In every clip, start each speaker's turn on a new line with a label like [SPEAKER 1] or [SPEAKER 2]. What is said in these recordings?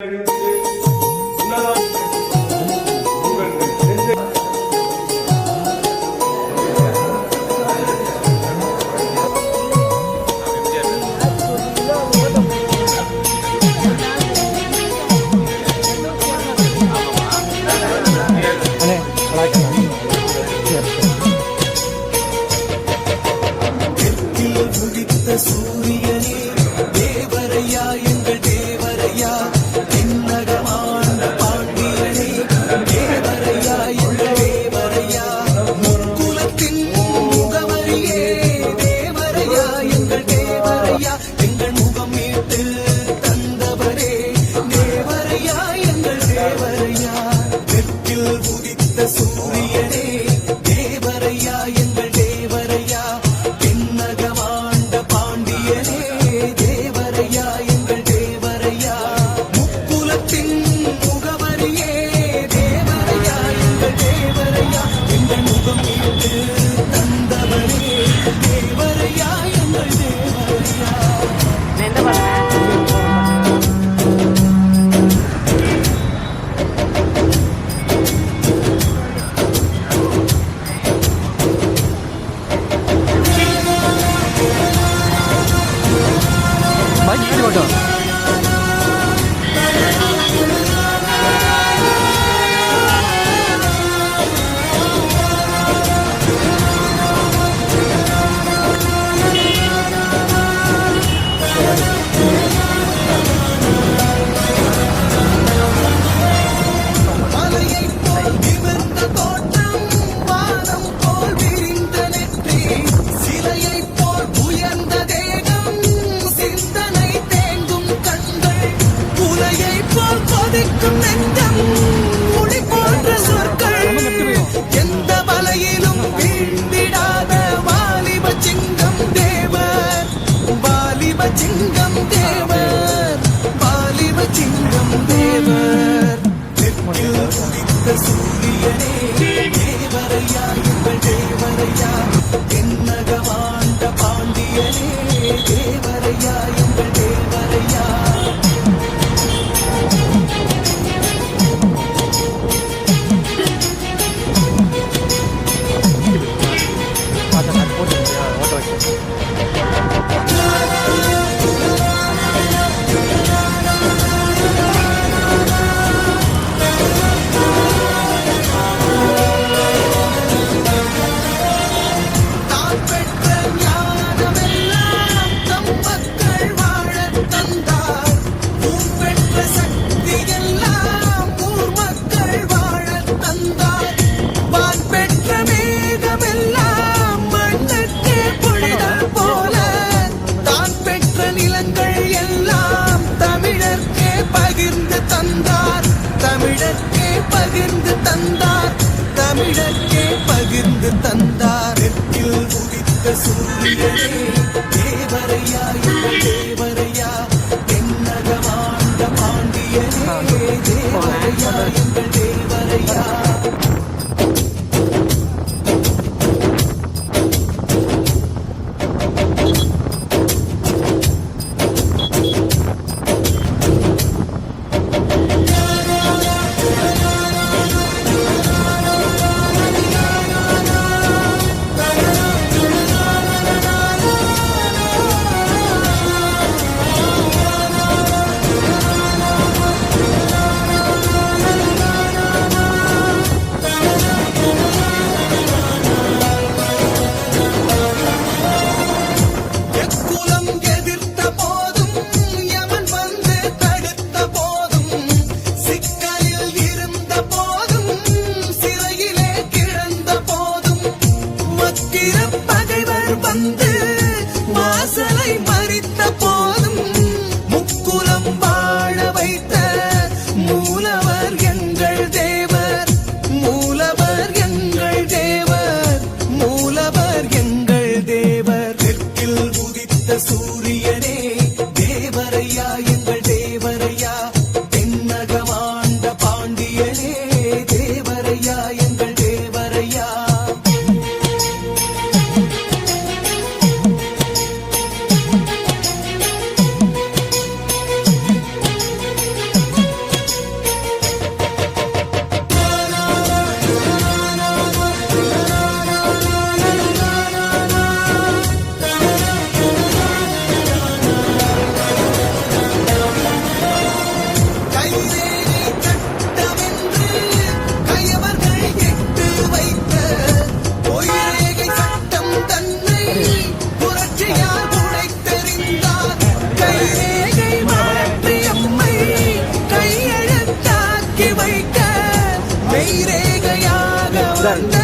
[SPEAKER 1] Thank you. பேசும் நெஞ்சம் முடி போன்ற சொற்கள் எந்த வலையிலும் வீழ்ந்திடாத வாலிப சிங்கம் தேவர். வாலிப சிங்கம் தேவர். வாலிப சிங்கம் தேவர். தேவரையா தேவரையா. baby. மெய்ரேகையாக வந்த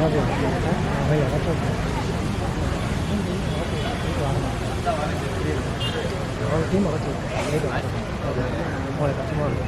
[SPEAKER 1] 我哋今日嗰次呢度，我哋頭
[SPEAKER 2] 先嗰度。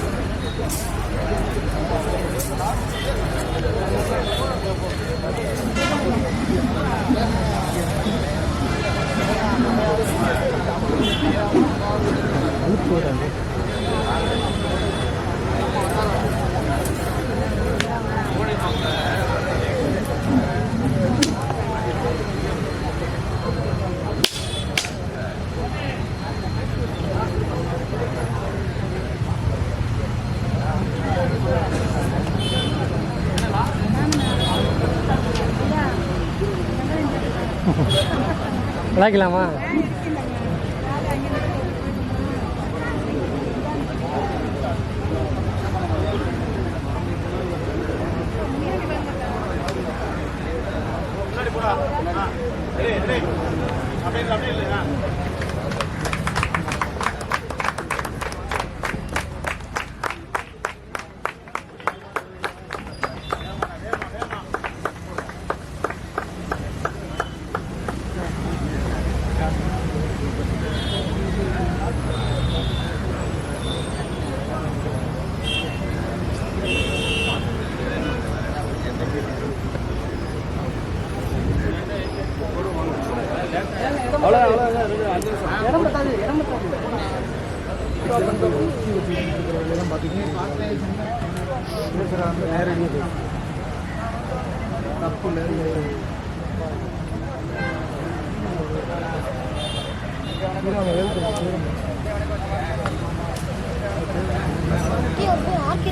[SPEAKER 2] Thank you. கலாய்க்கலாமா?
[SPEAKER 3] ஆர்கே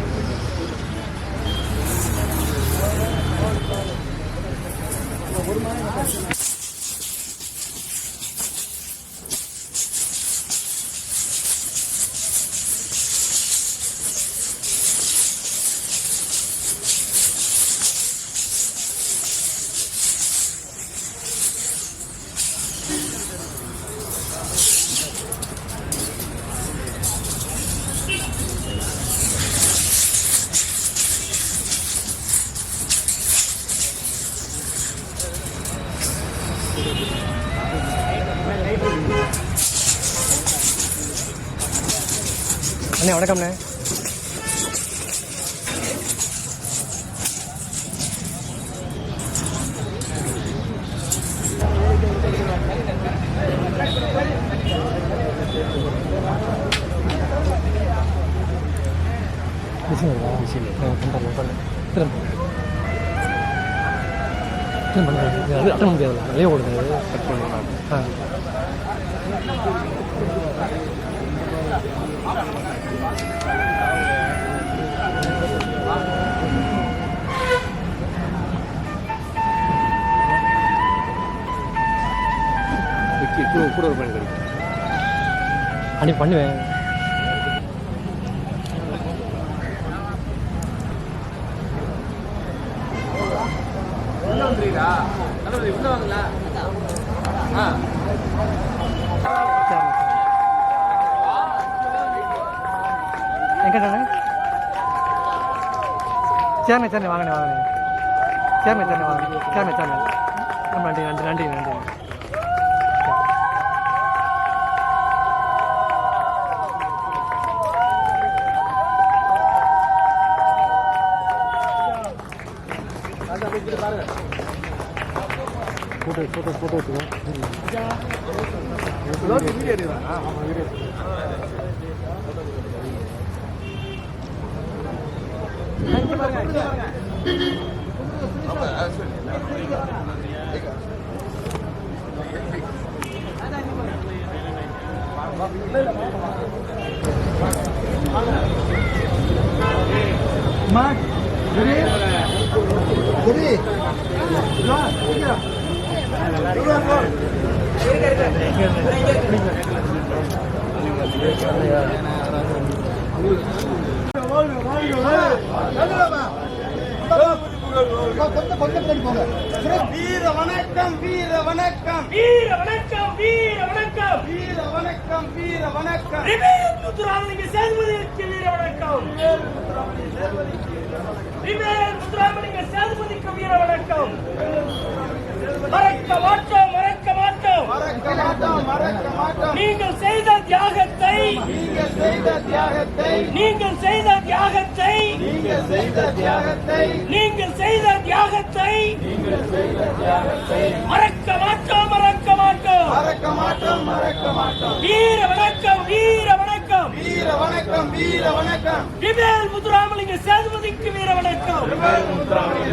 [SPEAKER 2] வணக்கம்ண்ணே. திரும்ப திரும்ப அது அட்டன் முடியாது வெளியே ஓடுது கட் பண்ணலாம் ஆ.
[SPEAKER 3] கூட கூட ஒரு பயன் கிடைக்கும்.
[SPEAKER 2] அன்னைக்கு பண்ணுவேன். எங்கிட்டண்ணே சரிண்ணே சரிண்ணே வாங்கண்ணே வாங்கண்ணே. சரிண்ணே சரிண்ணே வாங்க சரிண்ணே சரிண்ணே ரொம்ப நன்றி நன்றி நன்றி நன்றி. ஃபோட்டோ ஃபோட்டோ ஃபோட்டோ எடுத்துக்கோ Mak, geri. Geri. Ulan, geri. Ulan, ulan. Geri, geri, geri.
[SPEAKER 4] வீர வணக்கம் வீர வணக்கம்.
[SPEAKER 5] வீர வணக்கம் வீர வணக்கம்.
[SPEAKER 4] வீர வணக்கம் வீர வணக்கம்.
[SPEAKER 5] முத்துராமலிங்க சேதுபதிக்கு வீர வணக்கம். முத்துராமலிங்க சேதுபதிக்கு வீர வணக்கம். மறக்க மாட்டோம்? மாட்டோம். நீங்கள் செய்த தியாகத்தை
[SPEAKER 4] நீங்கள் செய்த தியாகத்தை
[SPEAKER 5] நீங்கள் செய்த தியாகத்தை
[SPEAKER 4] நீங்கள் செய்த தியாகத்தை
[SPEAKER 5] நீங்கள் செய்த தியாகத்தை மறக்க மாட்டோம் மறக்க மாட்டோம்.
[SPEAKER 4] மறக்க மாட்டோம் மறக்க மாட்டோம்
[SPEAKER 5] வீர வணக்கம் வீர வணக்கம்.
[SPEAKER 4] வீர வணக்கம் வீர வணக்கம்
[SPEAKER 5] ரிமேல் முத்துராமலிங்க சேதுபதிக்கு வீர வணக்கம்.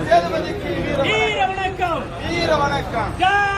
[SPEAKER 4] சேதுபதிக்கு வீர
[SPEAKER 5] வீர வணக்கம்.
[SPEAKER 4] வீர வணக்கம்.
[SPEAKER 5] ஜெய்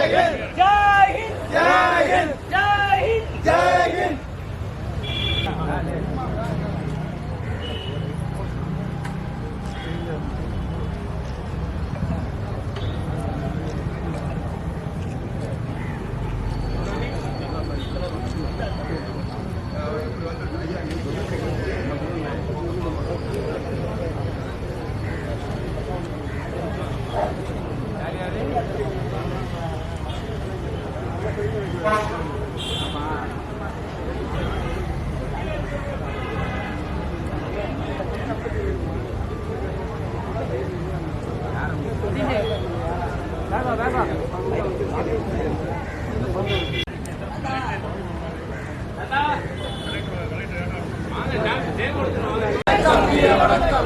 [SPEAKER 5] ஹிந்த்
[SPEAKER 4] ஜெய் ஹிந்த்
[SPEAKER 5] ஜெய் ஹிந்த்
[SPEAKER 4] ஜெய் ஹிந்த்
[SPEAKER 5] ஜெய் ஹிந்த்
[SPEAKER 4] ஜெய் ஹிந்த்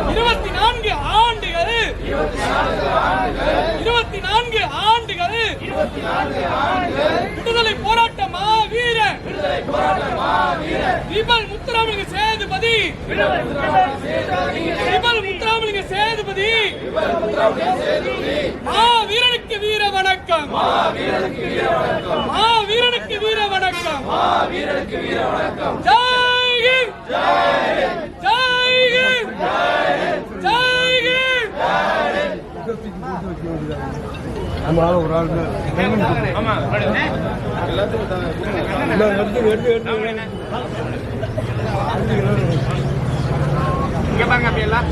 [SPEAKER 5] இருபத்தி நான்கு ஆண்டுகள் இருபத்தி நான்கு ஆண்டுகள் விடுதலை போராட்ட மாவீர விபல் முத்துராமலிங்க சேதுபதி விபல் முத்துராமலிங்க சேதுபதி வீரனுக்கு வீர வணக்கம். மாவீரனுக்கு வீர வணக்கம். ஜெய் ஹிந்த். ஜெய் ஹிந்த். ஜெய் ஹிந்த்.
[SPEAKER 3] இங்க பாருங்க அப்படியெல்லாம்.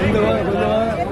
[SPEAKER 3] கொஞ்சம்